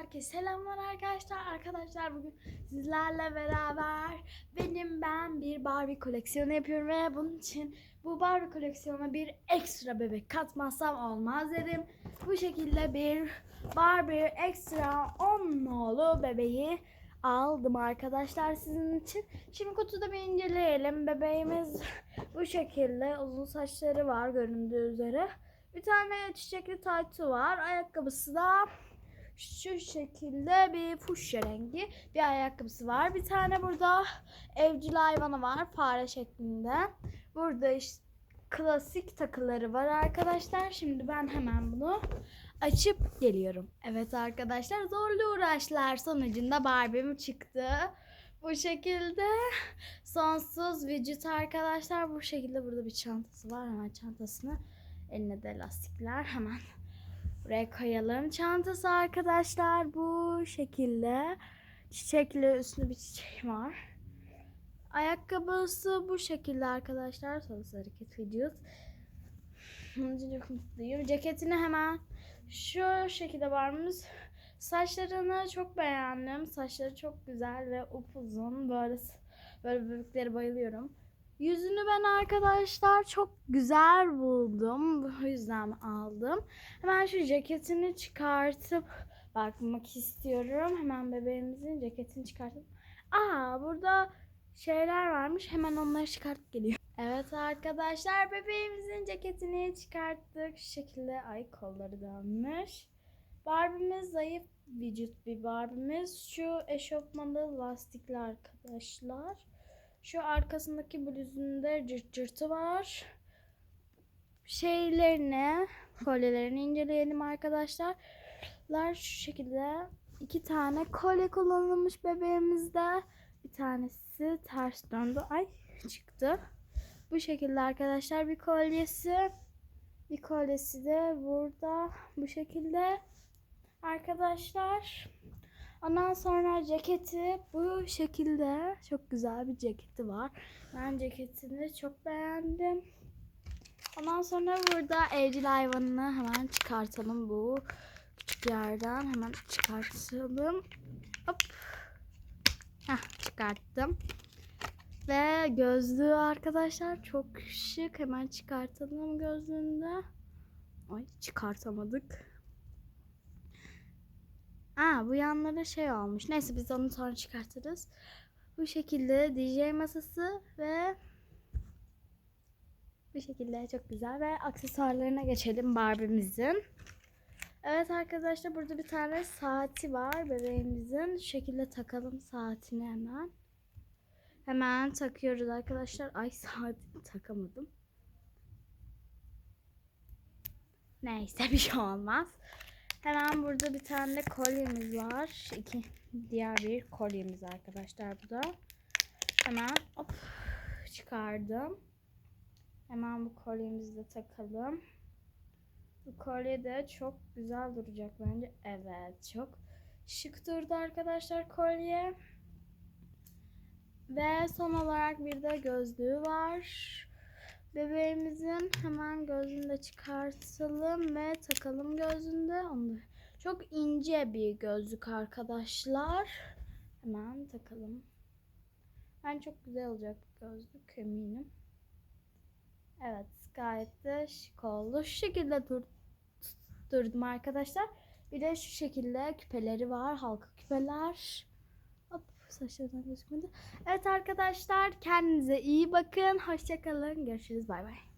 herkese selamlar arkadaşlar. Arkadaşlar bugün sizlerle beraber benim ben bir Barbie koleksiyonu yapıyorum ve bunun için bu Barbie koleksiyona bir ekstra bebek katmazsam olmaz dedim. Bu şekilde bir Barbie ekstra 10 nolu bebeği aldım arkadaşlar sizin için. Şimdi kutuda bir inceleyelim. Bebeğimiz bu şekilde uzun saçları var göründüğü üzere. Bir tane çiçekli taytı var. Ayakkabısı da şu şekilde bir fuşya rengi bir ayakkabısı var. Bir tane burada evcil hayvanı var fare şeklinde. Burada işte klasik takıları var arkadaşlar. Şimdi ben hemen bunu açıp geliyorum. Evet arkadaşlar zorlu uğraşlar sonucunda Barbie'm çıktı. Bu şekilde sonsuz vücut arkadaşlar. Bu şekilde burada bir çantası var. Hemen çantasını eline de lastikler hemen buraya koyalım. Çantası arkadaşlar bu şekilde. Çiçekli üstünde bir çiçek var. Ayakkabısı bu şekilde arkadaşlar. Sonuç hareket videos. Onun için çok mutluyum. Ceketini hemen şu şekilde varmış. Saçlarını çok beğendim. Saçları çok güzel ve upuzun. Böyle böyle bebeklere bayılıyorum. Yüzünü ben arkadaşlar çok güzel buldum. Bu yüzden aldım. Hemen şu ceketini çıkartıp bakmak istiyorum. Hemen bebeğimizin ceketini çıkartıp. Aa burada şeyler varmış. Hemen onları çıkartıp geliyor. Evet arkadaşlar bebeğimizin ceketini çıkarttık. Şu şekilde ay kolları dönmüş. Barbie'miz zayıf vücut bir Barbie'miz. Şu eşofmanlı lastikli arkadaşlar. Şu arkasındaki bluzunda cırt cırtı var. Şeylerini, kolyelerini inceleyelim arkadaşlar. Şu şekilde iki tane kolye kullanılmış bebeğimizde. Bir tanesi ters döndü. Ay çıktı. Bu şekilde arkadaşlar bir kolyesi. Bir kolyesi de burada bu şekilde. Arkadaşlar Ondan sonra ceketi bu şekilde çok güzel bir ceketi var. Ben ceketini çok beğendim. Ondan sonra burada evcil hayvanını hemen çıkartalım bu küçük yerden hemen çıkartalım. Hop. Heh, çıkarttım. Ve gözlüğü arkadaşlar çok şık. Hemen çıkartalım gözlüğünde. Ay çıkartamadık. Aa bu yanlara şey olmuş. Neyse biz onu sonra çıkartırız. Bu şekilde DJ masası ve bu şekilde çok güzel ve aksesuarlarına geçelim Barbie'mizin. Evet arkadaşlar burada bir tane saati var bebeğimizin. Şu şekilde takalım saatini hemen. Hemen takıyoruz arkadaşlar. Ay saatini takamadım. Neyse bir şey olmaz. Hemen burada bir tane de kolyemiz var. İki diğer bir kolyemiz arkadaşlar bu da. Hemen hop çıkardım. Hemen bu kolyemizi de takalım. Bu kolye de çok güzel duracak bence. Evet çok şık durdu arkadaşlar kolye. Ve son olarak bir de gözlüğü var. Bebeğimizin hemen gözünü de çıkartalım ve takalım gözünde. Onu çok ince bir gözlük arkadaşlar. Hemen takalım. Ben çok güzel olacak gözlük eminim. Evet gayet de şık oldu. Şu şekilde dur durdum arkadaşlar. Bir de şu şekilde küpeleri var. Halka küpeler. Saçlarından gözükmedi. Evet arkadaşlar kendinize iyi bakın. Hoşçakalın. Görüşürüz. Bay bay.